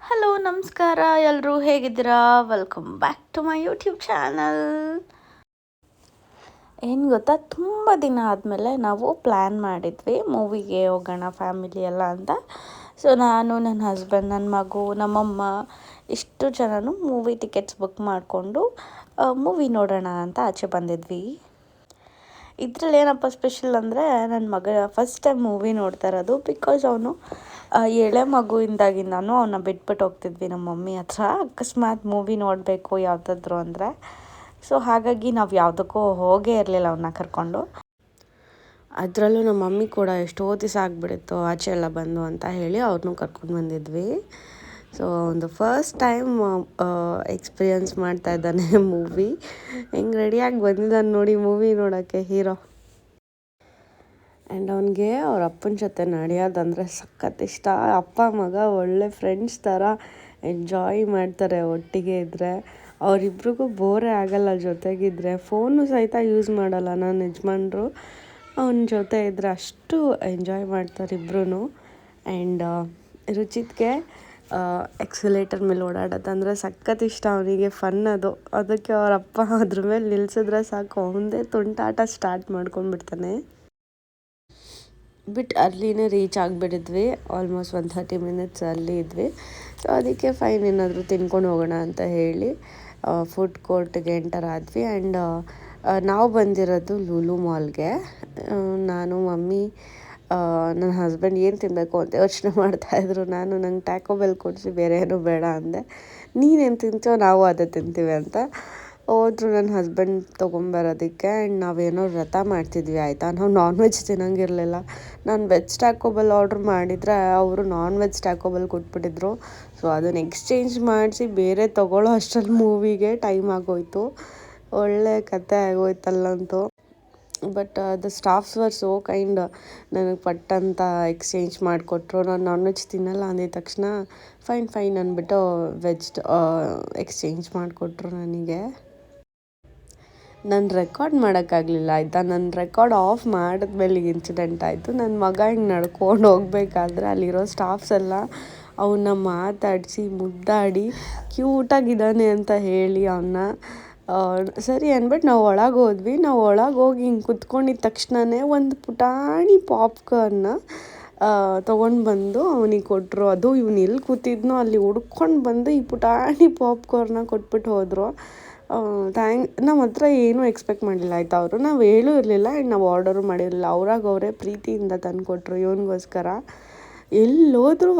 Hello ನಮಸ್ಕಾರ. ಎಲ್ಲರೂ ಹೇಗಿದ್ದೀರಾ? Welcome back to my YouTube channel ಏನು ಗೊತ್ತಾ? ತುಂಬ ದಿನ ಆದಮೇಲೆ ನಾವು ಪ್ಲ್ಯಾನ್ ಮಾಡಿದ್ವಿ ಮೂವಿಗೆ ಹೋಗೋಣ ಫ್ಯಾಮಿಲಿ ಎಲ್ಲ ಅಂತ. ಸೊ ನಾನು, ನನ್ನ ಹಸ್ಬೆಂಡ್ ನನ್ನ ಮಗು, ನಮ್ಮಮ್ಮ ಇಷ್ಟು ಜನನು ಮೂವಿ ಟಿಕೆಟ್ಸ್ ಬುಕ್ ಮಾಡಿಕೊಂಡು ಮೂವಿ ನೋಡೋಣ ಅಂತ ಆಚೆ ಬಂದಿದ್ವಿ. ಇದರಲ್ಲಿ ಏನಪ್ಪ ಸ್ಪೆಷಲ್ ಅಂದರೆ ನನ್ನ ಮಗ ಫಸ್ಟ್ ಟೈಮ್ ಮೂವಿ ನೋಡ್ತಾ ಇರೋದು ಬಿಕಾಸ್ ಅವನು ಎಳೆ ಮಗುವಿಂದಾಗಿಂದನೂ ಅವನ್ನ ಬಿಟ್ಬಿಟ್ಟು ಹೋಗ್ತಿದ್ವಿ ನಮ್ಮ ಮಮ್ಮಿ ಹತ್ರ. ಅಕಸ್ಮಾತ್ ಮೂವಿ ನೋಡಬೇಕು ಯಾವುದಾದ್ರು ಅಂದರೆ. ಸೊ ಹಾಗಾಗಿ ನಾವು ಯಾವುದಕ್ಕೂ ಹೋಗೇ ಇರಲಿಲ್ಲ ಅವನ್ನ ಕರ್ಕೊಂಡು. ಅದರಲ್ಲೂ ನಮ್ಮ ಮಮ್ಮಿ ಕೂಡ ಎಷ್ಟೋ ದಿವಸ ಆಗಿಬಿಡಿತ್ತು ಆಚೆ ಎಲ್ಲ ಬಂದು ಅಂತ ಹೇಳಿ ಅವ್ರನ್ನೂ ಕರ್ಕೊಂಡು ಬಂದಿದ್ವಿ. ಸೊ ಒಂದು ಫಸ್ಟ್ ಟೈಮ್ ಎಕ್ಸ್ಪೀರಿಯನ್ಸ್ ಮಾಡ್ತಾ ಇದ್ದಾನೆ ಮೂವಿ ಹೆಂಗೆ ರೆಡಿಯಾಗಿ ಬಂದಿದ್ದಾನೆ ನೋಡಿ ಮೂವಿ ನೋಡೋಕ್ಕೆ ಹೀರೋ ಆ್ಯಂಡ್ ಅವನಿಗೆ ಅವ್ರ ಅಪ್ಪನ ಜೊತೆ ನಡೆಯೋದಂದರೆ ಸಖತ್ ಇಷ್ಟ. ಅಪ್ಪ, ಮಗ ಒಳ್ಳೆ ಫ್ರೆಂಡ್ಸ್ ಥರ ಎಂಜಾಯ್ ಮಾಡ್ತಾರೆ ಒಟ್ಟಿಗೆ ಇದ್ದರೆ ಅವರಿಬ್ರಿಗೂ ಬೋರೇ ಆಗಲ್ಲ ಜೊತೆಗಿದ್ದರೆ ಫೋನು ಸಹಿತ ಯೂಸ್ ಮಾಡಲ್ಲ ನನ್ನ ಯಜಮಾನ್ರು. ಅವನ ಜೊತೆ ಇದ್ದರೆ ಅಷ್ಟು ಎಂಜಾಯ್ ಮಾಡ್ತಾರೆ ಇಬ್ರು ಆ್ಯಂಡ್ ರುಚಿತ್ಗೆ ಎಕ್ಸಲೇಟರ್ ಮೇಲೆ ಓಡಾಡೋದಂದರೆ ಸಖತ್ ಇಷ್ಟ ಅವನಿಗೆ ಫನ್ ಅದು. ಅದಕ್ಕೆ ಅವ್ರ ಅಪ್ಪ ಅದ್ರ ಮೇಲೆ ನಿಲ್ಸಿದ್ರೆ ಸಾಕು. ಅವನದೇ ತುಂಟಾಟ ಸ್ಟಾರ್ಟ್ ಮಾಡ್ಕೊಂಡ್ಬಿಡ್ತಾನೆ. ಬಿಟ್ ಅರ್ಲಿನೇ ರೀಚ್ ಆಗಿಬಿಡಿದ್ವಿ. ಆಲ್ಮೋಸ್ಟ್ ಒಂದು ಥರ್ಟಿ ಮಿನಿಟ್ಸ್ ಅಲ್ಲಿ ಇದ್ವಿ. ಸೊ ಅದಕ್ಕೆ ಫೈನ್ ಏನಾದರೂ ತಿನ್ಕೊಂಡು ಹೋಗೋಣ ಅಂತ ಹೇಳಿ ಫುಡ್ ಕೋರ್ಟ್ಗೆ ಎಂಟರ್ ಆದ್ವಿ. ಆ್ಯಂಡ್ ನಾವು ಬಂದಿರೋದು ಲೂಲು ಮಾಲ್ಗೆ ನಾನು, ಮಮ್ಮಿ ನನ್ನ ಹಸ್ಬೆಂಡ್ ಏನು ತಿನ್ನಬೇಕು ಅಂತ ಯೋಚನೆ ಮಾಡ್ತಾಯಿದ್ರು ನಾನು ನಂಗೆ ಟ್ಯಾಕೋ ಬೆಲ್ ಕೊಡಿಸಿ, ಬೇರೆ ಏನೂ ಬೇಡ ಅಂದೆ. ನೀನೇನು ತಿಂತೀವೋ ನಾವು ಅದೇ ತಿಂತೀವಿ ಅಂತ ಹೋದ್ರು ನನ್ನ ಹಸ್ಬೆಂಡ್ ತೊಗೊಂಬರೋದಕ್ಕೆ. ಆ್ಯಂಡ್ ನಾವೇನೋ ವ್ರತ ಮಾಡ್ತಿದ್ವಿ, ಆಯಿತಾ? ನಾವು ನಾನ್ ವೆಜ್ ತಿನ್ನಂಗಿರಲಿಲ್ಲ. ನಾನು ವೆಜ್ ಟ್ಯಾಕೋಬಲ್ ಆರ್ಡ್ರ್ ಮಾಡಿದರೆ ಅವರು ನಾನ್ ವೆಜ್ ಟ್ಯಾಕೋಬಲ್ ಕೊಟ್ಬಿಟ್ಟಿದ್ರು. ಸೊ ಅದನ್ನು ಎಕ್ಸ್ಚೇಂಜ್ ಮಾಡಿಸಿ ಬೇರೆ ತೊಗೊಳ್ಳೋ ಅಷ್ಟರಲ್ಲಿ ಮೂವಿಗೆ ಟೈಮ್ ಆಗೋಯ್ತು. ಒಳ್ಳೆ ಕತೆ ಆಗೋಯ್ತಲ್ಲಂತೂ. But the staffs were so kind ನನಗೆ ಪಟ್ಟಂತ ಎಕ್ಸ್ಚೇಂಜ್ ಮಾಡಿಕೊಟ್ರು. ನಾನು ನಾನ್ ವೆಜ್ ತಿನ್ನಲ್ಲ ಅಂದಿದ ತಕ್ಷಣ ಫೈನ್ ಫೈನ್ ಅಂದ್ಬಿಟ್ಟು ವೆಜ್ ಎಕ್ಸ್ಚೇಂಜ್ ಮಾಡಿಕೊಟ್ರು ನನಗೆ. ನಾನು ರೆಕಾರ್ಡ್ ಮಾಡೋಕ್ಕಾಗಲಿಲ್ಲ ಆಯಿತಾ? ನನ್ನ ರೆಕಾರ್ಡ್ ಆಫ್ ಮಾಡಿದ್ಮೇಲೆ ಇನ್ಸಿಡೆಂಟ್ ಆಯಿತು. ನನ್ನ ಮಗ ಹಿಂಗೆ ನಡ್ಕೊಂಡು ಹೋಗ್ಬೇಕಾದ್ರೆ ಅಲ್ಲಿರೋ ಸ್ಟಾಫ್ಸ್ ಎಲ್ಲ ಅವನ್ನ ಮಾತಾಡಿಸಿ, ಮುದ್ದಾಡಿ ಕ್ಯೂಟಾಗಿದ್ದಾನೆ ಅಂತ ಹೇಳಿ ಅವನ್ನ ಸರಿ ಅಂದ್ಬಿಟ್ಟು ನಾವು ಒಳಗೆ ಹೋದ್ವಿ. ನಾವು ಒಳಗೆ ಹೋಗಿ ಹಿಂಗೆ ಕುತ್ಕೊಂಡಿದ್ದ ತಕ್ಷಣವೇ ಒಂದು ಪುಟಾಣಿ ಪಾಪ್ಕಾರ್ನ ತೊಗೊಂಡು ಬಂದು ಅವನಿಗೆ ಕೊಟ್ಟರು ಅದು ಇವನು ಎಲ್ಲಿ ಕೂತಿದ್ನೋ ಅಲ್ಲಿ ಹುಡ್ಕೊಂಡು ಬಂದು ಈ ಪುಟಾಣಿ ಪಾಪ್ಕಾರ್ನ ಕೊಟ್ಬಿಟ್ಟು ಹೋದರು. ಥ್ಯಾಂಕ್ ನಮ್ಮ ಹತ್ರ ಏನೂ ಎಕ್ಸ್ಪೆಕ್ಟ್ ಮಾಡಲಿಲ್ಲ ಆಯಿತಾ ಅವರು? ನಾವು ಹೇಳೂ ಇರಲಿಲ್ಲ. ಆ್ಯಂಡ್ ನಾವು ಆರ್ಡರು ಮಾಡಿರಲಿಲ್ಲ. ಅವ್ರಾಗ ಅವರೇ ಪ್ರೀತಿಯಿಂದ ತಂದು ಕೊಟ್ಟರು ಇವನಿಗೋಸ್ಕರ. ಎಲ್ಲೋದ್ರೂ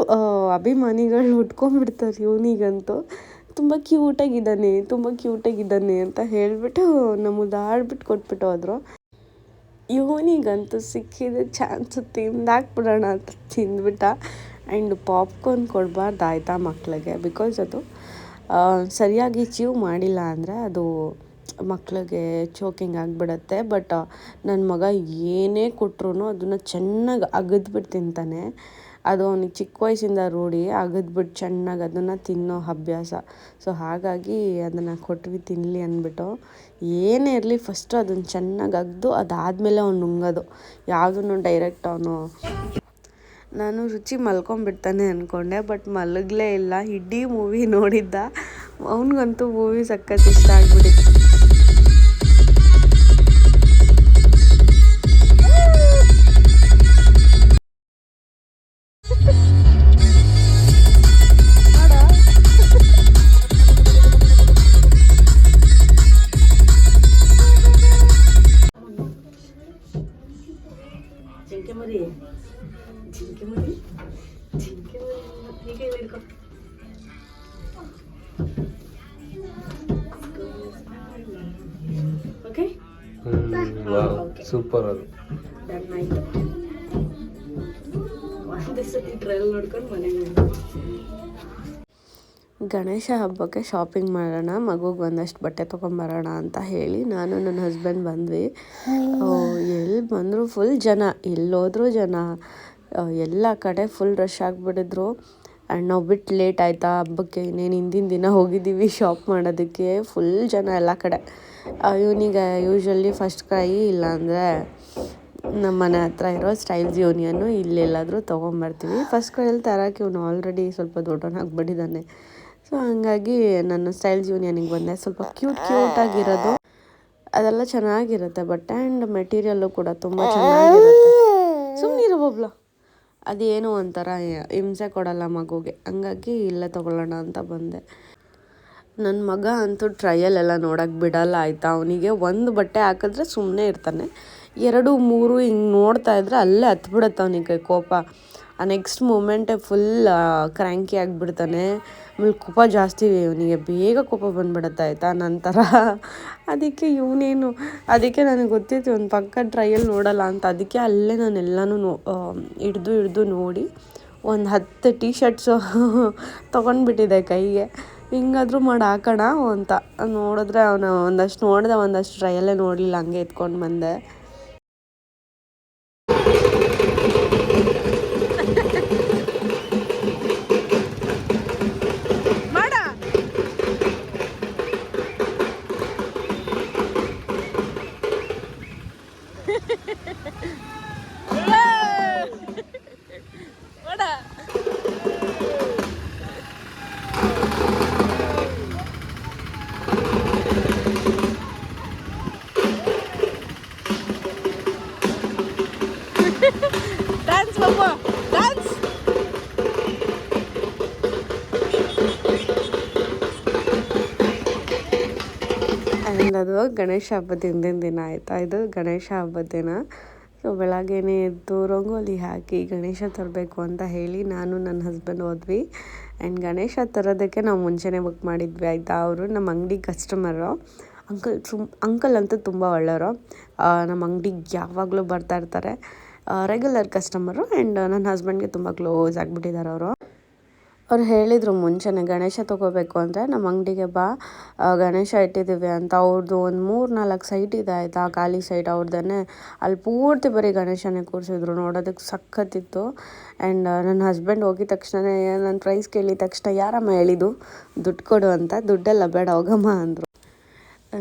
ಅಭಿಮಾನಿಗಳು ಹುಟ್ಕೊಂಡ್ಬಿಡ್ತಾರೆ ಇವನಿಗಂತೂ. ತುಂಬ ಕ್ಯೂಟಾಗಿದ್ದಾನೆ ತುಂಬ ಕ್ಯೂಟಾಗಿದ್ದಾನೆ ಅಂತ ಹೇಳಿಬಿಟ್ಟು ನಮ್ಮದಾಡ್ಬಿಟ್ಟು ಕೊಟ್ಬಿಟ್ಟು ಹೋದರು. ಇವನಿಗಂತೂ ಸಿಕ್ಕಿದ ಚಾನ್ಸು ತಿಂದಾಕ್ಬಿಡೋಣ ಅಂತ ತಿಂದ್ಬಿಟ್ಟ. ಆ್ಯಂಡ್ ಪಾಪ್ಕಾರ್ನ್ ಕೊಡಬಾರ್ದು ಆಯಿತಾ ಮಕ್ಕಳಿಗೆ ಬಿಕಾಸ್ ಅದು ಸರಿಯಾಗಿ ಚೀವ್ ಮಾಡಿಲ್ಲ ಅಂದರೆ ಅದು ಮಕ್ಕಳಿಗೆ ಚೋಕಿಂಗ್ ಆಗಿಬಿಡತ್ತೆ ಬಟ್ ನನ್ನ ಮಗ ಏನೇ ಕೊಟ್ರು ಅದನ್ನು ಚೆನ್ನಾಗಿ ಅಗದ್ಬಿಟ್ಟು ತಿಂತಾನೆ. ಅದು ಅವ್ನಿಗೆ ಚಿಕ್ಕ ವಯಸ್ಸಿಂದ ರೂಢಿ ಅಗದ್ಬಿಟ್ಟು ಚೆನ್ನಾಗಿ ಅದನ್ನು ತಿನ್ನೋ ಅಭ್ಯಾಸ. ಸೊ ಹಾಗಾಗಿ ಅದನ್ನು ಕೊಟ್ವಿ ತಿನ್ನಲಿ ಅಂದ್ಬಿಟ್ಟು. ಏನೇ ಇರಲಿ ಫಸ್ಟು ಅದನ್ನು ಚೆನ್ನಾಗಿ ಅಗೆದು, ಅದಾದಮೇಲೆ ಅವ್ನು ನುಂಗೋದು. ಯಾವುದನ್ನು ಡೈರೆಕ್ಟ್ ಅವನು. ನಾನು ರುಚಿ ಮಲ್ಕೊಂಬಿಡ್ತಾನೆ ಅಂದ್ಕೊಂಡೆ ಬಟ್ ಮಲಗಲೇ ಇಲ್ಲ. ಇಡೀ ಮೂವಿ ನೋಡಿದ್ದ. ಅವನಿಗಂತೂ ಮೂವಿ ಸಖತ್ ಇಷ್ಟ ಆಗ್ಬಿಟ್ಟಿತ್ತು. ಮನೆಗೆ ಗಣೇಶ ಹಬ್ಬಕ್ಕೆ ಶಾಪಿಂಗ್ ಮಾಡೋಣ ಮಗುಗೆ ಒಂದಷ್ಟು ಬಟ್ಟೆ ತೊಗೊಂಬರೋಣ ಅಂತ ಹೇಳಿ ನಾನು ನನ್ನ ಹಸ್ಬೆಂಡ್ ಬಂದ್ವಿ. ಎಲ್ಲಿ ಬಂದರೂ ಫುಲ್ ಜನ ಎಲ್ಲೋದ್ರೂ ಜನ. ಎಲ್ಲ ಕಡೆ ಫುಲ್ ರಶ್ ಆಗಿಬಿಟ್ಟಿದ್ರು. ಆ್ಯಂಡ್ ನಾವು ಬಿಟ್ಟು ಲೇಟ್ ಆಯಿತಾ ಹಬ್ಬಕ್ಕೆ ಇನ್ನೇನು ಹಿಂದಿನ ದಿನ ಹೋಗಿದ್ದೀವಿ ಶಾಪ್ ಮಾಡೋದಕ್ಕೆ. ಫುಲ್ ಜನ ಎಲ್ಲ ಕಡೆ. ಇವನಿಗೆ ಯೂಶ್ವಲಿ ಫಸ್ಟ್ ಕ್ರೈ ಇಲ್ಲಾಂದರೆ ನಮ್ಮ ಮನೆ ಹತ್ರ ಇರೋ ಸ್ಟೈಲ್ಸ್ ಯೂನಿಯನ್ನು ಇಲ್ಲೆಲ್ಲಾದರೂ ತೊಗೊಂಬರ್ತೀವಿ. ಫಸ್ಟ್ ಕಡೆಯಲ್ಲಿ ತರೋಕೆ ಇವನು ಆಲ್ರೆಡಿ ಸ್ವಲ್ಪ ದೊಡ್ಡವನಾಗ್ಬಿಟ್ಟಿದ್ದಾನೆ ಸೊ ಹಂಗಾಗಿ ನಾನು ಸ್ಟೈಲ್ಸ್ ಯೂನಿಯನಿಗೆ ಬಂದೆ. ಸ್ವಲ್ಪ ಕ್ಯೂಟ್ ಕ್ಯೂಟಾಗಿರೋದು ಅದೆಲ್ಲ ಚೆನ್ನಾಗಿರುತ್ತೆ ಬಟ್ ಆ್ಯಂಡ್ ಮೆಟೀರಿಯಲ್ಲು ಕೂಡ ತುಂಬ ಚೆನ್ನಾಗಿರುತ್ತೆ. ಸುಮ್ಮನೆ ಒಬ್ಳು ಅದೇನು ಒಂಥರ ಹಿಂಸೆ ಕೊಡಲ್ಲ ಮಗುಗೆ. ಹಂಗಾಗಿ ಇಲ್ಲೇ ತೊಗೊಳ್ಳೋಣ ಅಂತ ಬಂದೆ. ನನ್ನ ಮಗ ಅಂತೂ ಟ್ರಯಲ್ ಎಲ್ಲ ನೋಡೋಕೆ ಬಿಡಲ್ಲ ಆಯಿತಾ? ಅವನಿಗೆ ಒಂದು ಬಟ್ಟೆ ಹಾಕಿದ್ರೆ ಸುಮ್ಮನೆ ಇರ್ತಾನೆ. ಎರಡು, ಮೂರು ಹಿಂಗೆ ನೋಡ್ತಾ ಇದ್ರೆ ಅಲ್ಲೇ ಹತ್ಬಿಡುತ್ತೆ ಅವನಿಗೆ ಕೋಪ. ಆ ನೆಕ್ಸ್ಟ್ ಮೂಮೆಂಟೇ ಫುಲ್ ಕ್ರ್ಯಾಂಕಿ ಆಗಿಬಿಡ್ತಾನೆ. ಆಮೇಲೆ ಕೋಪ ಜಾಸ್ತಿ ಇವನಿಗೆ, ಬೇಗ ಕೋಪ ಬಂದ್ಬಿಡುತ್ತೆ, ಆಯಿತಾ? ನಂತರ. ಅದಕ್ಕೆ ಇವನೇನು, ಅದಕ್ಕೆ ನನಗೆ ಗೊತ್ತಿತ್ತು ಒಂದು ಪಕ್ಕ ಟ್ರಯಲ್ ನೋಡಲ್ಲ ಅಂತ. ಅದಕ್ಕೆ ಅಲ್ಲೇ ನಾನು ಎಲ್ಲನೂ ನೋ ಹಿಡ್ದು ಹಿಡ್ದು ನೋಡಿ ಒಂದು ಹತ್ತು ಟೀ ಶರ್ಟ್ಸು ತೊಗೊಂಡ್ಬಿಟ್ಟಿದೆ ಕೈಗೆ. ಹಿಂಗಾದರೂ ಮಾಡಿ ಹಾಕೋಣ ಅಂತ. ನೋಡಿದ್ರೆ ಅವನು ಒಂದಷ್ಟು ನೋಡಿದೆ, ಒಂದಷ್ಟು ಟ್ರಯಲ್ಲೇ ನೋಡಲಿಲ್ಲ, ಹಂಗೆ ಎತ್ಕೊಂಡು ಬಂದೆ. ಆ್ಯಂಡ್ ಅದು ಗಣೇಶ ಹಬ್ಬದ ಹಿಂದಿನ ದಿನ ಆಯಿತಾ? ಇದು ಗಣೇಶ ಹಬ್ಬದ ದಿನ. ಸೊ ಬೆಳಗ್ಗೆನೇ ಎದ್ದು ರಂಗೋಲಿ ಹಾಕಿ ಗಣೇಶ ತರಬೇಕು ಅಂತ ಹೇಳಿ ನಾನು ನನ್ನ ಹಸ್ಬೆಂಡ್ ಹೋದ್ವಿ. ಆ್ಯಂಡ್ ಗಣೇಶ ತರೋದಕ್ಕೆ ನಾವು ಮುಂಚೆನೇ ಬುಕ್ ಮಾಡಿದ್ವಿ, ಆಯಿತಾ? ಅವರು ನಮ್ಮ ಅಂಗಡಿ ಕಸ್ಟಮರು ಅಂಕಲ್ ಸುಮ್ ಅಂಕಲ್ ಅಂತೂ ತುಂಬ ಒಳ್ಳೆಯವರು. ನಮ್ಮ ಅಂಗಡಿಗೆ ಯಾವಾಗಲೂ ಬರ್ತಾ ಇರ್ತಾರೆ. ರೆಗ್ಯುಲರ್ ಕಸ್ಟಮರು ಆ್ಯಂಡ್ ನನ್ನ ಹಸ್ಬೆಂಡ್ಗೆ ತುಂಬ ಕ್ಲೋಸ್ ಆಗಿಬಿಟ್ಟಿದ್ದಾರೆ ಅವರು. ಅವ್ರು ಹೇಳಿದರು ಮುಂಚೆನೇ, ಗಣೇಶ ತೊಗೋಬೇಕು ಅಂದರೆ ನಮ್ಮ ಅಂಗಡಿಗೆ ಬಾ. ಗಣೇಶ ಇಟ್ಟಿದ್ದೀವಿ ಅಂತ. ಅವ್ರದ್ದು ಒಂದು ಮೂರು ನಾಲ್ಕು ಸೈಟ್ ಇದೆ ಆಯಿತಾ ಖಾಲಿ ಸೈಟ್ ಅವ್ರದ್ದೇ ಅಲ್ಲಿ ಪೂರ್ತಿ ಬರೀ ಗಣೇಶನೇ ಕೂರಿಸಿದ್ರು ನೋಡೋದಕ್ಕೆ ಸಖತ್ತಿತ್ತು. ಆ್ಯಂಡ್ ನನ್ನ ಹಸ್ಬೆಂಡ್ ಹೋಗಿದ ತಕ್ಷಣವೇ ನನ್ನ ಪ್ರೈಸ್ ಕೇಳಿದ ತಕ್ಷಣ ಯಾರಮ್ಮ ಹೇಳಿದ್ದು? ದುಡ್ಡು ಕೊಡು ಅಂತ. ದುಡ್ಡೆಲ್ಲ ಬೇಡ ಹೋಗಮ್ಮ, ಅಂದರು.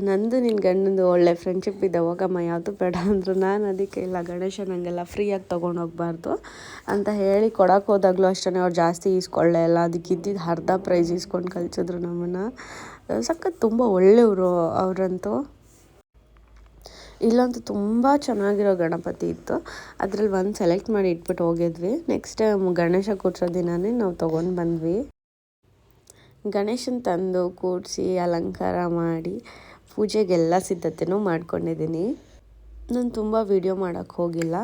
ನಂದು ನಿನ್ನ ಗಂಡಂದು ಒಳ್ಳೆ ಫ್ರೆಂಡ್ಶಿಪ್ ಇದೆ, ಹೋಗಮ್ಮ, ಯಾವುದು ಬೇಡ ಅಂದರು ನಾನು ಅದಕ್ಕೆ ಇಲ್ಲ ಗಣೇಶ ನನಗೆಲ್ಲ ಫ್ರೀಯಾಗಿ ತೊಗೊಂಡು ಹೋಗ್ಬಾರ್ದು ಅಂತ ಹೇಳಿ ಕೊಡೋಕೆ ಹೋದಾಗಲೂ ಅಷ್ಟೇ ಅವ್ರು ಜಾಸ್ತಿ ಈಸ್ಕೊಳ್ಳೆ ಇಲ್ಲ. ಅದಕ್ಕೆ ಇದ್ದಿದ್ದು ಅರ್ಧ ಪ್ರೈಸ್ ಈಸ್ಕೊಂಡು ಕಳಿಸಿದ್ರು ನಮ್ಮನ್ನು. ಸಖತ್ ತುಂಬ ಒಳ್ಳೆಯವರು ಅವರಂತೂ. ಇಲ್ಲಂತೂ ತುಂಬ ಚೆನ್ನಾಗಿರೋ ಗಣಪತಿ ಇತ್ತು. ಅದ್ರಲ್ಲಿ ಒಂದು ಸೆಲೆಕ್ಟ್ ಮಾಡಿ ಇಟ್ಬಿಟ್ಟು ಹೋಗಿದ್ವಿ. ನೆಕ್ಸ್ಟ್ ಗಣೇಶ ಕೂರ್ಸೋ ದಿನವೇ ನಾವು ತೊಗೊಂಡು ಬಂದ್ವಿ. ಗಣೇಶನ ತಂದು ಕೂಡಿಸಿ ಅಲಂಕಾರ ಮಾಡಿ ಪೂಜೆಗೆಲ್ಲ ಸಿದ್ಧತೆನೂ ಮಾಡ್ಕೊಂಡಿದ್ದೀನಿ. ನಾನು ತುಂಬ ವೀಡಿಯೋ ಮಾಡೋಕ್ಕೆ ಹೋಗಿಲ್ಲ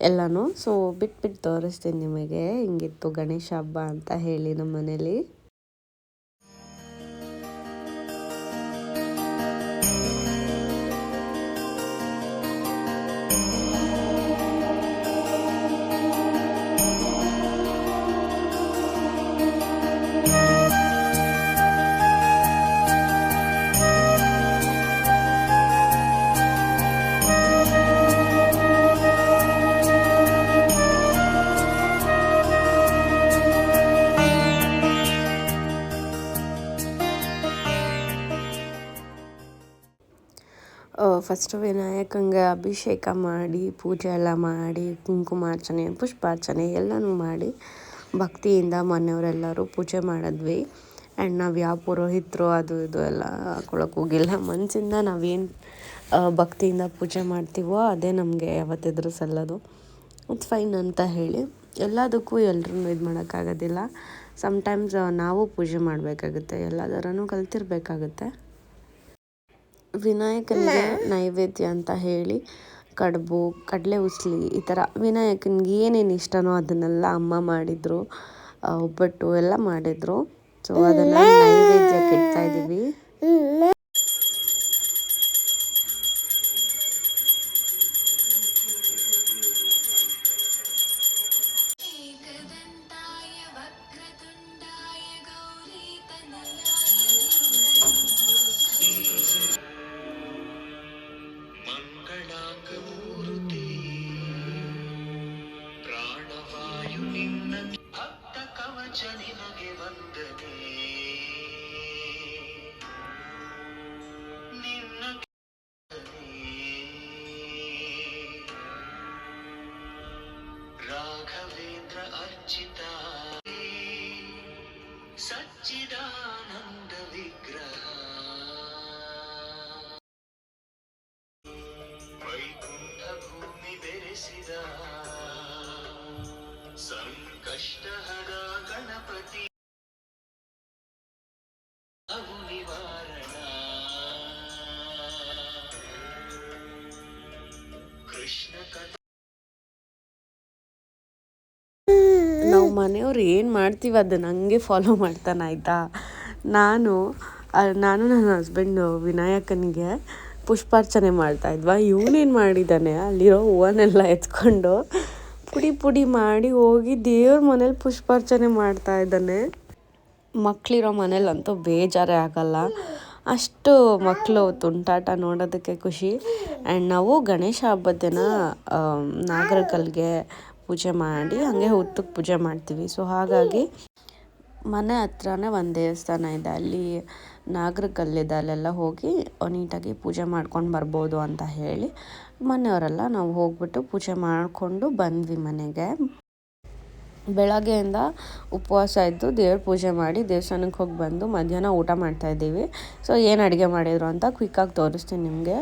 ಎಲ್ಲನೂ. ಸೊ ಬಿಟ್ಬಿಟ್ಟು ತೋರಿಸ್ತೀನಿ ನಿಮಗೆ. ಹಿಂಗಿತ್ತು ಗಣೇಶ ಹಬ್ಬ ಅಂತ ಹೇಳಿ ನಮ್ಮ ಮನೇಲಿ ಫಸ್ಟು ವಿನಾಯಕಂಗೆ ಅಭಿಷೇಕ ಮಾಡಿ, ಪೂಜೆ ಎಲ್ಲ ಮಾಡಿ, ಕುಂಕುಮಾರ್ಚನೆ, ಪುಷ್ಪಾರ್ಚನೆ ಎಲ್ಲನೂ ಮಾಡಿ ಭಕ್ತಿಯಿಂದ ಮನೆಯವರೆಲ್ಲರೂ ಪೂಜೆ ಮಾಡಿದ್ವಿ. ಆ್ಯಂಡ್ ನಾವು ಯಾವ ಪುರೋಹಿತರು ಅದು ಇದು ಎಲ್ಲ ಹಾಕೊಳಕ್ಕೆ ಹೋಗಿಲ್ಲ. ಮನಸ್ಸಿಂದ ನಾವೇನು ಭಕ್ತಿಯಿಂದ ಪೂಜೆ ಮಾಡ್ತೀವೋ ಅದೇ ನಮಗೆ ಯಾವತ್ತಿದ್ರು ಸಲ್ಲೋದು. ಇಟ್ಸ್ ಫೈನ್ ಅಂತ ಹೇಳಿ ಎಲ್ಲದಕ್ಕೂ ಎಲ್ಲರೂ ಇದು ಮಾಡೋಕ್ಕಾಗೋದಿಲ್ಲ. ಸಮ್ಟೈಮ್ಸ್ ನಾವು ಪೂಜೆ ಮಾಡಬೇಕಾಗುತ್ತೆ. ಎಲ್ಲದರನೂ ಕಲ್ತಿರ್ಬೇಕಾಗುತ್ತೆ. ವಿನಾಯಕನಿಗೆ ನೈವೇದ್ಯ ಅಂತ ಹೇಳಿ ಕಡುಬು ಕಡಲೆ ಉಸ್ಲಿ ಈ ಥರ ವಿನಾಯಕನಿಗೆ ಏನೇನು ಇಷ್ಟನೋ ಅದನ್ನೆಲ್ಲ ಅಮ್ಮ ಮಾಡಿದರು ಒಬ್ಬಟ್ಟು ಎಲ್ಲ ಮಾಡಿದರು. ಸೊ ಅದೆಲ್ಲ ನೈವೇದ್ಯಕ್ಕೆ ಇಡ್ತಾ ಇದ್ದೀವಿ ಮನೆಯವ್ರು ಏನು ಮಾಡ್ತೀವಿ ಅದನ್ನು ಹಂಗೆ ಫಾಲೋ ಮಾಡ್ತಾನೆ, ಆಯಿತಾ? ನಾನು ನಾನು ನನ್ನ ಹಸ್ಬೆಂಡು ವಿನಾಯಕನಿಗೆ ಪುಷ್ಪಾರ್ಚನೆ ಮಾಡ್ತಾ ಇದ್ವಾ. ಇವನೇನು ಮಾಡಿದ್ದಾನೆ ಅಲ್ಲಿರೋ ಹೂವನ್ನೆಲ್ಲ ಎತ್ಕೊಂಡು ಪುಡಿ ಪುಡಿ ಮಾಡಿ ಹೋಗಿ ದೇವ್ರ ಮನೇಲಿ ಪುಷ್ಪಾರ್ಚನೆ ಮಾಡ್ತಾ ಇದ್ದಾನೆ. ಮಕ್ಕಳಿರೋ ಮನೇಲಂತೂ ಬೇಜಾರೇ ಆಗಲ್ಲ. ಅಷ್ಟು ಮಕ್ಕಳು ತುಂಟಾಟ ನೋಡೋದಕ್ಕೆ ಖುಷಿ. ಆ್ಯಂಡ್ ನಾವು ಗಣೇಶ ಹಬ್ಬದ ದಿನ ನಾಗರ ಕಲ್ಗೆ ಪೂಜೆ ಮಾಡಿ, ಹಾಗೆ ಹುತ್ತಕ್ಕೆ ಪೂಜೆ ಮಾಡ್ತೀವಿ. ಸೊ ಹಾಗಾಗಿ ಮನೆ ಹತ್ರನೇ ಒಂದು ದೇವಸ್ಥಾನ ಇದೆ. ಅಲ್ಲಿ ನಾಗರ ಕಲ್ಲಿದೆ ಅಲ್ಲೆಲ್ಲ ಹೋಗಿ ನೀಟಾಗಿ ಪೂಜೆ ಮಾಡ್ಕೊಂಡು ಬರ್ಬೋದು ಅಂತ ಹೇಳಿ ಮನೆಯವರೆಲ್ಲ ನಾವು ಹೋಗ್ಬಿಟ್ಟು ಪೂಜೆ ಮಾಡಿಕೊಂಡು ಬಂದ್ವಿ ಮನೆಗೆ. ಬೆಳಗ್ಗೆಯಿಂದ ಉಪವಾಸ ಇದ್ದು ದೇವ್ರ ಪೂಜೆ ಮಾಡಿ ದೇವಸ್ಥಾನಕ್ಕೆ ಹೋಗಿ ಬಂದು ಮಧ್ಯಾಹ್ನ ಊಟ ಮಾಡ್ತಾ ಇದ್ದೀವಿ. ಸೊ ಏನು ಅಡುಗೆ ಮಾಡಿದರು ಅಂತ ಕ್ವಿಕ್ಕಾಗಿ ತೋರಿಸ್ತೀನಿ ನಿಮಗೆ.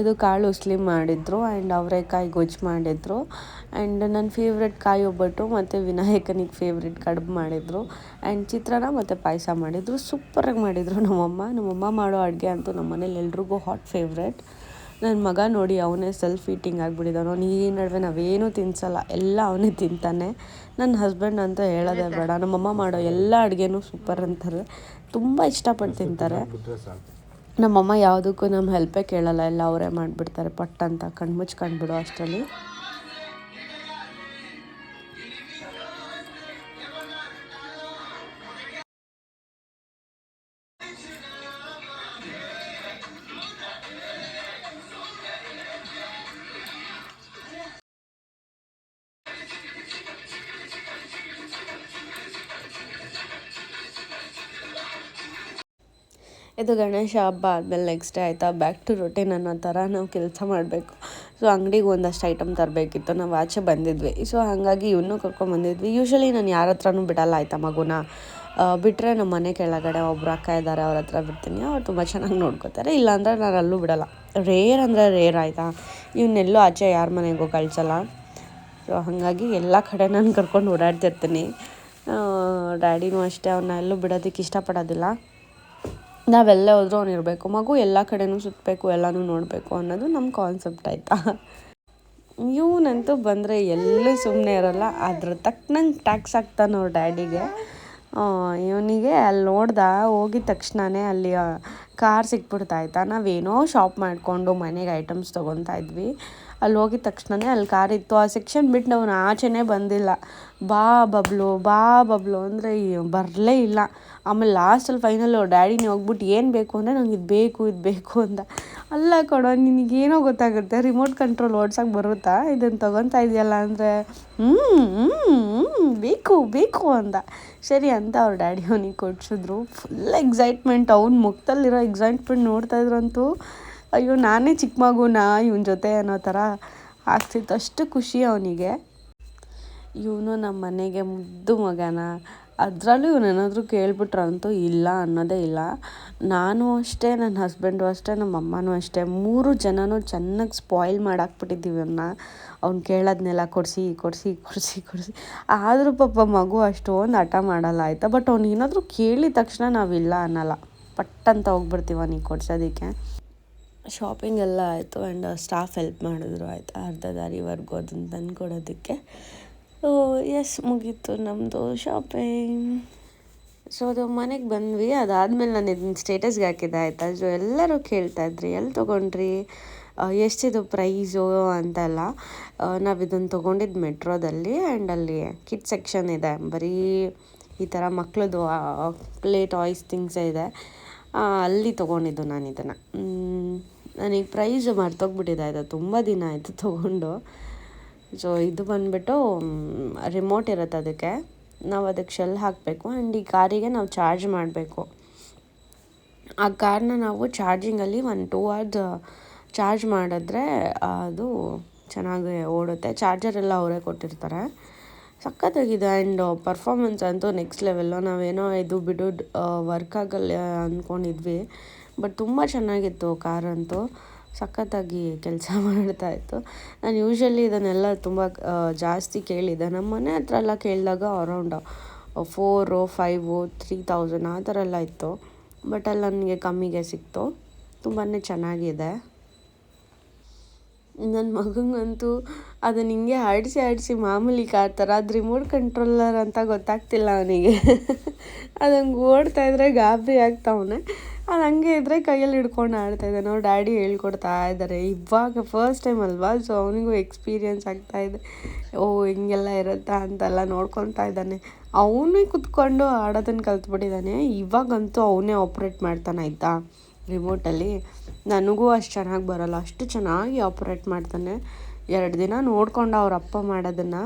ಇದು ಕಾಳು ಉಸ್ಲಿ ಮಾಡಿದರು ಆ್ಯಂಡ್ ಅವರೆಕಾಯಿ ಗೊಜ್ಜು ಮಾಡಿದರು ಆ್ಯಂಡ್ ನನ್ನ ಫೇವ್ರೆಟ್ ಕಾಯಿ ಒಬ್ಬಟ್ಟು ಮತ್ತು ವಿನಾಯಕನಿಗೆ ಫೇವ್ರೆಟ್ ಕಡುಬು ಮಾಡಿದರು ಆ್ಯಂಡ್ ಚಿತ್ರಾನ್ನ ಮತ್ತು ಪಾಯಸ ಮಾಡಿದರು. ಸೂಪರಾಗಿ ಮಾಡಿದರು ನಮ್ಮಮ್ಮ. ನಮ್ಮಮ್ಮ ಮಾಡೋ ಅಡುಗೆ ಅಂತೂ ನಮ್ಮ ಮನೇಲಿ ಎಲ್ರಿಗೂ ಹಾಟ್ ಫೇವ್ರೆಟ್ ನನ್ನ ಮಗ ನೋಡಿ ಅವನೇ ಸೆಲ್ಫ್ ಈಟಿಂಗ್ ಆಗಿಬಿಟ್ಟಿದ್ದಾನೆ ಅವನು ಈ ನಡುವೆ ನಾವೇನೂ ತಿನ್ಸಲ್ಲ ಎಲ್ಲ ಅವನೇ ತಿಂತಾನೆ. ನನ್ನ ಹಸ್ಬೆಂಡ್ ಅಂತ ಹೇಳೋದೇ ಬೇಡ. ನಮ್ಮಮ್ಮ ಮಾಡೋ ಎಲ್ಲ ಅಡುಗೆನೂ ಸೂಪರ್ ಅಂತಾರೆ. ತುಂಬ ಇಷ್ಟಪಟ್ಟು ತಿಂತಾರೆ. ನಮ್ಮಮ್ಮ ಯಾವುದಕ್ಕೂ ನಮ್ಮ ಹೆಲ್ಪೇ ಕೇಳಲ್ಲ ಎಲ್ಲ ಅವರೇ ಮಾಡಿಬಿಡ್ತಾರೆ. ಪಟ್ ಅಂತ ಕಣ್ಮುಚ್ಕೊಂಡ್ಬಿಡು ಅಷ್ಟರಲ್ಲಿ. ಇದು ಗಣೇಶ ಹಬ್ಬ ಆದಮೇಲೆ ನೆಕ್ಸ್ಟ್ ಡೇ ಆಯಿತಾ? ಬ್ಯಾಕ್ ಟು ರೊಟೀನ್ ಅನ್ನೋ ಥರ ನಾವು ಕೆಲಸ ಮಾಡಬೇಕು. ಸೊ ಅಂಗಡಿಗೆ ಒಂದಷ್ಟು ಐಟಮ್ ತರಬೇಕಿತ್ತು. ನಾವು ಆಚೆ ಬಂದಿದ್ವಿ. ಸೊ ಹಾಗಾಗಿ ಇವನ್ನೂ ಕರ್ಕೊಂಬಂದಿದ್ವಿ ಯೂಶ್ವಲಿ ನಾನು ಯಾರ ಹತ್ರನೂ ಬಿಡಲ್ಲ ಆಯಿತಾ ಮಗುನ. ಬಿಟ್ಟರೆ ನಮ್ಮ ಮನೆ ಕೆಳಗಡೆ ಒಬ್ಬರು ಅಕ್ಕ ಇದ್ದಾರೆ ಅವ್ರ ಹತ್ರ ಬಿಡ್ತೀನಿ. ಅವ್ರು ತುಂಬ ಚೆನ್ನಾಗಿ ನೋಡ್ಕೋತಾರೆ. ಇಲ್ಲಾಂದರೆ ನಾನು ಅಲ್ಲೂ ಬಿಡಲ್ಲ. ರೇರ್ ಅಂದರೆ ರೇರ್ ಆಯಿತಾ? ಇವನ್ನೆಲ್ಲೂ ಆಚೆ ಯಾರ ಮನೆಗೂ ಕಳಿಸಲ್ಲ. ಸೊ ಹಾಗಾಗಿ ಎಲ್ಲ ಕಡೆ ನಾನು ಕರ್ಕೊಂಡು ಓಡಾಡ್ತಿರ್ತೀನಿ. ಡ್ಯಾಡಿನೂ ಅಷ್ಟೇ. ಅವನ್ನ ಎಲ್ಲೂ ಬಿಡೋದಕ್ಕೆ ಇಷ್ಟಪಡೋದಿಲ್ಲ. ನಾವೆಲ್ಲ ಹೋದರೂ ಅವ್ನು ಇರಬೇಕು. ಮಗು ಎಲ್ಲ ಕಡೆನೂ ಸುತ್ತಬೇಕು ಎಲ್ಲನೂ ನೋಡಬೇಕು ಅನ್ನೋದು ನಮ್ಮ ಕಾನ್ಸೆಪ್ಟ್ ಆಯಿತಾ? ಇವನಂತೂ ಬಂದರೆ ಎಲ್ಲೂ ಸುಮ್ಮನೆ ಇರೋಲ್ಲ, ಅದ್ರ ತಕ್ಕನಂಗೆ ಟ್ಯಾಕ್ಸ್ ಹಾಕ್ತಾನೆ ಅವ್ರ ಡ್ಯಾಡಿಗೆ. ಇವನಿಗೆ ಅಲ್ಲಿ ನೋಡ್ದ, ಹೋಗಿದ ತಕ್ಷಣವೇ ಅಲ್ಲಿ ಕಾರ್ ಸಿಕ್ಬಿಡ್ತಾ ಆಯ್ತಾ ನಾವೇನೋ ಶಾಪ್ ಮಾಡಿಕೊಂಡು ಮನೆಗೆ ಐಟಮ್ಸ್ ತೊಗೊತಾ ಇದ್ವಿ. ಅಲ್ಲಿ ಹೋಗಿದ ತಕ್ಷಣವೇ ಅಲ್ಲಿ ಕಾರ್ ಇತ್ತು. ಆ ಸೆಕ್ಷನ್ ಬಿಟ್ಟು ನಾವು ಆಚೆನೇ ಬಂದಿಲ್ಲ. ಬಾ ಬಬ್ಲು ಬಾ ಬಬ್ಲು ಅಂದರೆ ಬರಲೇ ಇಲ್ಲ. ಆಮೇಲೆ ಲಾಸ್ಟಲ್ಲಿ ಫೈನಲ್ಲು ಡ್ಯಾಡಿನೇ ಹೋಗ್ಬಿಟ್ಟು ಏನು ಬೇಕು ಅಂದರೆ ನಂಗೆ ಇದು ಬೇಕು ಇದು ಬೇಕು ಅಂತ ಅಲ್ಲ ಕೊಡೋ, ನಿನಗೇನೋ ಗೊತ್ತಾಗುತ್ತೆ ರಿಮೋಟ್ ಕಂಟ್ರೋಲ್ ಓಡ್ಸೋಕೆ ಬರುತ್ತಾ? ಇದನ್ನು ತೊಗೊತಾ ಇದೆಯಲ್ಲ ಅಂದರೆ ಹ್ಞೂ ಬೇಕು ಬೇಕು ಅಂತ ಸರಿ ಅಂತ ಅವ್ರ ಡ್ಯಾಡಿ ಅವನಿಗೆ ಕೊಡ್ಸಿದ್ರು. ಫುಲ್ ಎಕ್ಸೈಟ್ಮೆಂಟ್ ಅವ್ನ ಮುಖದಲ್ಲಿರೋ ಎಕ್ಸೈಟ್ಮೆಂಟ್ ನೋಡ್ತಾ ಇದ್ರಂತೂ ಅಯ್ಯೋ, ನಾನೇ ಚಿಕ್ಕ ಮಗುನ ಇವನ ಜೊತೆ ಅನ್ನೋ ಥರ ಆಗ್ತಿತ್ತು. ಅಷ್ಟು ಖುಷಿ ಅವನಿಗೆ. ಇವನು ನಮ್ಮ ಮನೆಗೆ ಮುದ್ದು ಮಗನ? ಅದರಲ್ಲೂ ಇವನೇನಾದರೂ ಕೇಳ್ಬಿಟ್ರಂತೂ ಇಲ್ಲ ಅನ್ನೋದೇ ಇಲ್ಲ. ನಾನು ಅಷ್ಟೇ ನನ್ನ ಹಸ್ಬೆಂಡು ಅಷ್ಟೇ, ನಮ್ಮ ಅಮ್ಮನೂ ಅಷ್ಟೇ. ಮೂರು ಜನನೂ ಚೆನ್ನಾಗಿ ಸ್ಪಾಯ್ಲ್ ಮಾಡಾಕ್ಬಿಟ್ಟಿದ್ದೀವಿ ಅವನ್ನ ಅವ್ನು ಕೇಳೋದನ್ನೆಲ್ಲ ಕೊಡಿಸಿ ಕೊಡಿಸಿ ಕೊಡಿಸಿ ಕೊಡಿಸಿ. ಆದರೂ ಪಾಪ ಮಗು ಅಷ್ಟೊಂದು ಹಠ ಮಾಡಲ್ಲ, ಆಯಿತಾ? ಬಟ್ ಅವ್ನು ಏನಾದರೂ ಕೇಳಿದ ತಕ್ಷಣ ನಾವಿಲ್ಲ ಅನ್ನಲ್ಲ. ಪಟ್ಟಂತ ಹೋಗ್ಬಿಡ್ತೀವಿ ಅವನಿಗೆ ಕೊಡ್ಸೋದಕ್ಕೆ. ಶಾಪಿಂಗ್ ಎಲ್ಲ ಆಯಿತು ಆ್ಯಂಡ್ ಸ್ಟಾಫ್ ಹೆಲ್ಪ್ ಮಾಡಿದ್ರು ಆಯಿತಾ ಅರ್ಧ ದಾರಿವರೆಗೂ ಅದನ್ನು ತಂದು ಕೊಡೋದಕ್ಕೆ ಸೊ ಎಸ್ ಮುಗೀತು ನಮ್ಮದು ಶಾಪಿಂಗ್ ಸೊ ಅದು ಮನೆಗೆ ಬಂದ್ವಿ. ಅದಾದಮೇಲೆ ನಾನು ಇದನ್ನ ಸ್ಟೇಟಸ್ಗೆ ಹಾಕಿದ್ದೆ ಆಯಿತಾ. ಸೊ ಎಲ್ಲರೂ ಕೇಳ್ತಾಯಿದ್ರಿ ಎಲ್ಲಿ ತೊಗೊಂಡ್ರಿ? ಎಷ್ಟಿದು ಪ್ರೈಸು ಅಂತೆಲ್ಲ. ನಾವು ಇದನ್ನು ತೊಗೊಂಡಿದ್ದು ಮೆಟ್ರೋದಲ್ಲಿ ಆ್ಯಂಡ್ ಅಲ್ಲಿ ಕಿಡ್ ಸೆಕ್ಷನ್ ಇದೆ. ಬರೀ ಈ ಥರ ಮಕ್ಳದ್ದು ಪ್ಲೇ ಟಾಯ್ಸ್ ಥಿಂಗ್ಸೇ ಇದೆ. ಅಲ್ಲಿ ತೊಗೊಂಡಿದ್ದು ನಾನು ಇದನ್ನು. ನನಗೆ ಪ್ರೈಸ್ ಮರ್ತೋಗ್ಬಿಟ್ಟಿದೆ ಆಯಿತಾ ತುಂಬ ದಿನ ಆಯಿತು ತೊಗೊಂಡು. ಸೊ ಇದು ಬಂದುಬಿಟ್ಟು ರಿಮೋಟ್ ಇರುತ್ತೆ ಅದಕ್ಕೆ. ನಾವು ಅದಕ್ಕೆ ಶೆಲ್ ಹಾಕಬೇಕು ಆ್ಯಂಡ್ ಈ ಕಾರಿಗೆ ನಾವು ಚಾರ್ಜ್ ಮಾಡಬೇಕು. ಆ ಕಾರನ್ನ ನಾವು ಚಾರ್ಜಿಂಗಲ್ಲಿ ಒನ್ ಟೂ ಅವರ್ಸ್ ಚಾರ್ಜ್ ಮಾಡಿದ್ರೆ ಅದು ಚೆನ್ನಾಗಿ ಓಡುತ್ತೆ. ಚಾರ್ಜರ್ ಎಲ್ಲ ಅವರೇ ಕೊಟ್ಟಿರ್ತಾರೆ. ಸಖತ್ತಾಗಿದೆ ಆ್ಯಂಡ್ ಪರ್ಫಾಮೆನ್ಸ್ ಅಂತೂ ನೆಕ್ಸ್ಟ್ ಲೆವೆಲ್ಲು ನಾವೇನೋ ಇದು ಬಿಡು ವರ್ಕ್ ಆಗಲ್ಲ ಅಂದ್ಕೊಂಡಿದ್ವಿ ಬಟ್ ತುಂಬ ಚೆನ್ನಾಗಿತ್ತು ಕಾರಂತೂ ಸಖತ್ತಾಗಿ ಕೆಲಸ ಮಾಡ್ತಾ ಇತ್ತು. ನಾನು ಯೂಶ್ವಲಿ ಇದನ್ನೆಲ್ಲ ತುಂಬ ಜಾಸ್ತಿ ಕೇಳಿದ್ದೆ ನಮ್ಮ ಮನೆ ಹತ್ರ ಎಲ್ಲ ಕೇಳಿದಾಗ around four five three thousand ಆ ಥರ ಎಲ್ಲ ಇತ್ತು. ಬಟ್ ಅಲ್ಲಿ ನನಗೆ ಕಮ್ಮಿಗೆ ಸಿಕ್ತು. ತುಂಬಾ ಚೆನ್ನಾಗಿದೆ. ನನ್ನ ಮಗಂಗಂತೂ ಅದನ್ನ ಹಿಂಗೆ ಆಡಿಸಿ ಆಡಿಸಿ ಮಾಮೂಲಿ ಕಾರ್ ಥರ, ಅದು ರಿಮೋಟ್ ಕಂಟ್ರೋಲರ್ ಅಂತ ಗೊತ್ತಾಗ್ತಿಲ್ಲ ಅವನಿಗೆ. ಅದಂಗೆ ಓಡ್ತಾ ಇದ್ರೆ ಗಾಬರಿ ಆಗ್ತಾವನೆ. ಅದು ಹಂಗೆ ಇದ್ದರೆ ಕೈಯಲ್ಲಿ ಹಿಡ್ಕೊಂಡು ಆಡ್ತಾ ಇದ್ದಾನೆ ಅವ್ರು ಡ್ಯಾಡಿ ಹೇಳ್ಕೊಡ್ತಾ ಇದ್ದಾರೆ. ಇವಾಗ ಫಸ್ಟ್ ಟೈಮ್ ಅಲ್ವಾ? ಸೊ ಅವನಿಗೂ ಎಕ್ಸ್ಪೀರಿಯನ್ಸ್ ಆಗ್ತಾ ಇದೆ. ಓ, ಹಿಂಗೆಲ್ಲ ಇರುತ್ತಾ ಅಂತೆಲ್ಲ ನೋಡ್ಕೊತಾ ಇದ್ದಾನೆ. ಅವನೇ ಕುತ್ಕೊಂಡು ಆಡೋದನ್ನು ಕಲ್ತ್ಬಿಟ್ಟಿದ್ದಾನೆ. ಇವಾಗಂತೂ ಅವನೇ ಆಪ್ರೇಟ್ ಮಾಡ್ತಾನೆ, ಆಯಿತಾ? ರಿಮೋಟಲ್ಲಿ ನನಗೂ ಅಷ್ಟು ಚೆನ್ನಾಗಿ ಬರೋಲ್ಲ. ಅಷ್ಟು ಚೆನ್ನಾಗಿ ಆಪ್ರೇಟ್ ಮಾಡ್ತಾನೆ. ಎರಡು ದಿನ ನೋಡ್ಕೊಂಡು ಅವ್ರ ಅಪ್ಪ ಮಾಡೋದನ್ನು.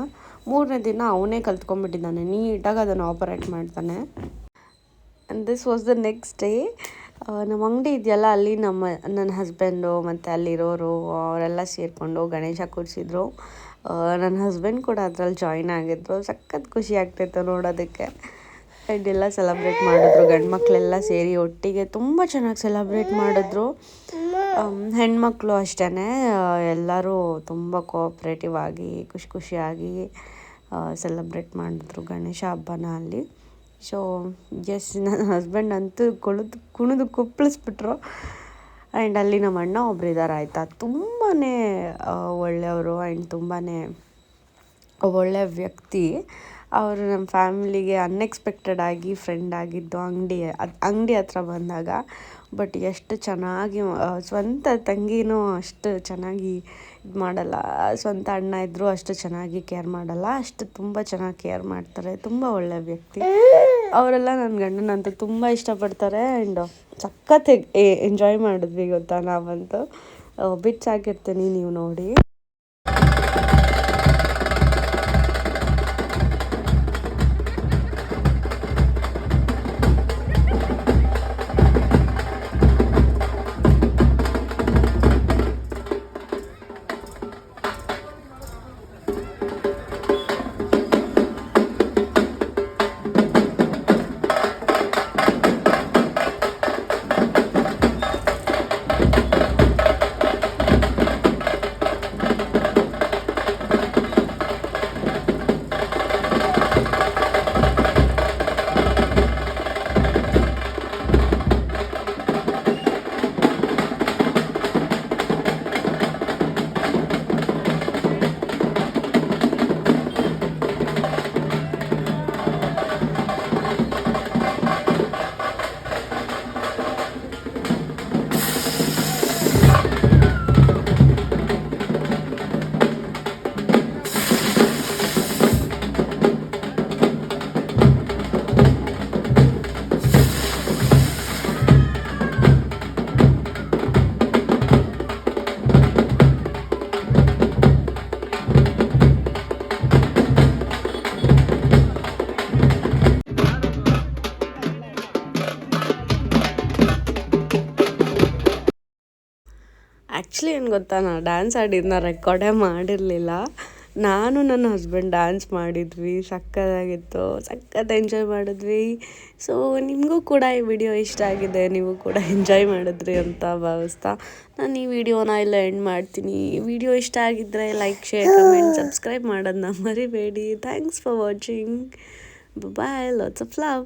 ಮೂರನೇ ದಿನ ಅವನೇ ಕಲ್ತ್ಕೊಂಡ್ಬಿಟ್ಟಿದ್ದಾನೆ. ನೀಟಾಗಿ ಅದನ್ನು ಆಪರೇಟ್ ಮಾಡ್ತಾನೆ. And this was the next day ನಮ್ಮ ಅಂಗಡಿ ಇದೆಯಲ್ಲ, ಅಲ್ಲಿ ನಮ್ಮ, ನನ್ನ ಹಸ್ಬೆಂಡು ಮತ್ತು ಅಲ್ಲಿರೋರು, ಅವರೆಲ್ಲ ಸೇರಿಕೊಂಡು ಗಣೇಶ ಕೂರಿಸಿದ್ರು. ನನ್ನ ಹಸ್ಬೆಂಡ್ ಕೂಡ ಅದ್ರಲ್ಲಿ ಜಾಯ್ನ್ ಆಗಿದ್ರು. ಸಖತ್ ಖುಷಿ ಆಗ್ತಾಯಿತ್ತು ನೋಡೋದಕ್ಕೆ. ಆ್ಯಂಡ್ ಎಲ್ಲ ಸೆಲೆಬ್ರೇಟ್ ಮಾಡಿದ್ರು. ಗಂಡು ಮಕ್ಕಳೆಲ್ಲ ಸೇರಿ ಒಟ್ಟಿಗೆ ತುಂಬ ಚೆನ್ನಾಗಿ ಸೆಲೆಬ್ರೇಟ್ ಮಾಡಿದ್ರು. ಹೆಣ್ಮಕ್ಳು ಅಷ್ಟೇ ಎಲ್ಲರೂ ತುಂಬ ಕೋಆಪ್ರೇಟಿವ್ ಆಗಿ, ಖುಷಿ ಖುಷಿಯಾಗಿ ಸೆಲೆಬ್ರೇಟ್ ಮಾಡಿದ್ರು ಗಣೇಶ ಹಬ್ಬನ ಅಲ್ಲಿ. ಸೊ ಎಸ್ ನನ್ನ ಹಸ್ಬೆಂಡ್ ಅಂತೂ ಕುಳಿದು ಕುಣಿದು ಕುಪ್ಪಳಿಸ್ಬಿಟ್ರು. ಆ್ಯಂಡ್ ಅಲ್ಲಿ ನಮ್ಮ ಅಣ್ಣ ಒಬ್ರು ಇದ್ದಾರೆ ಆಯಿತಾ? ತುಂಬಾ ಒಳ್ಳೆಯವರು ಆ್ಯಂಡ್ ತುಂಬಾ ಒಳ್ಳೆಯ ವ್ಯಕ್ತಿ. ಅವರು ನಮ್ಮ ಫ್ಯಾಮಿಲಿಗೆ ಅನ್ಎಕ್ಸ್ಪೆಕ್ಟೆಡ್ ಆಗಿ ಫ್ರೆಂಡ್ ಆಗಿದ್ದು ಅಂಗಡಿ ಅಂಗಡಿ ಹತ್ರ ಬಂದಾಗ. ಬಟ್ ಎಷ್ಟು ಚೆನ್ನಾಗಿ ಸ್ವಂತ ತಂಗಿನೂ ಅಷ್ಟು ಚೆನ್ನಾಗಿ ಇದು ಮಾಡಲ್ಲ. ಸ್ವಂತ ಅಣ್ಣ ಇದ್ದರೂ ಅಷ್ಟು ಚೆನ್ನಾಗಿ ಕೇರ್ ಮಾಡಲ್ಲ. ಅಷ್ಟು ತುಂಬ ಚೆನ್ನಾಗಿ ಕೇರ್ ಮಾಡ್ತಾರೆ. ತುಂಬ ಒಳ್ಳೆ ವ್ಯಕ್ತಿ. ಅವರೆಲ್ಲ ನನ್ನ ಗಂಡನಂತೂ ತುಂಬ ಇಷ್ಟಪಡ್ತಾರೆ ಆ್ಯಂಡ್ ಸಖತ್ ಎಂಜಾಯ್ ಮಾಡಿದ್ವಿ ಗೊತ್ತಾ ನಾವಂತೂ. ಬಿಟ್ಸ್ ಹಾಕಿರ್ತೀನಿ ನೀವು ನೋಡಿ. ಗೊತ್ತಾ? ನಾ ಡ್ಯಾನ್ಸ್ ಆಡಿದ್ನ ರೆಕಾರ್ಡೇ ಮಾಡಿರಲಿಲ್ಲ. ನಾನು ನನ್ನ ಹಸ್ಬೆಂಡ್ ಡ್ಯಾನ್ಸ್ ಮಾಡಿದ್ವಿ ಸಕ್ಕತ್ತಾಗಿತ್ತು ಸಖತ್ ಎಂಜಾಯ್ ಮಾಡಿದ್ವಿ. ಸೊ ನಿಮಗೂ ಕೂಡ ಈ ವಿಡಿಯೋ ಇಷ್ಟ ಆಗಿದೆ ನೀವು ಕೂಡ ಎಂಜಾಯ್ ಮಾಡಿದ್ರಿ ಅಂತ ಭಾವಿಸ್ತಾ. ನಾನು ಈ ವಿಡಿಯೋನ ಎಲ್ಲ ಎಂಡ್ ಮಾಡ್ತೀನಿ. ಈ ವಿಡಿಯೋ ಇಷ್ಟ ಆಗಿದ್ದರೆ ಲೈಕ್ ಶೇರ್ ಕಮೆಂಟ್ ಸಬ್ಸ್ಕ್ರೈಬ್ ಮಾಡೋದನ್ನ ಮರಿಬೇಡಿ. Thanks for watching bye lots of love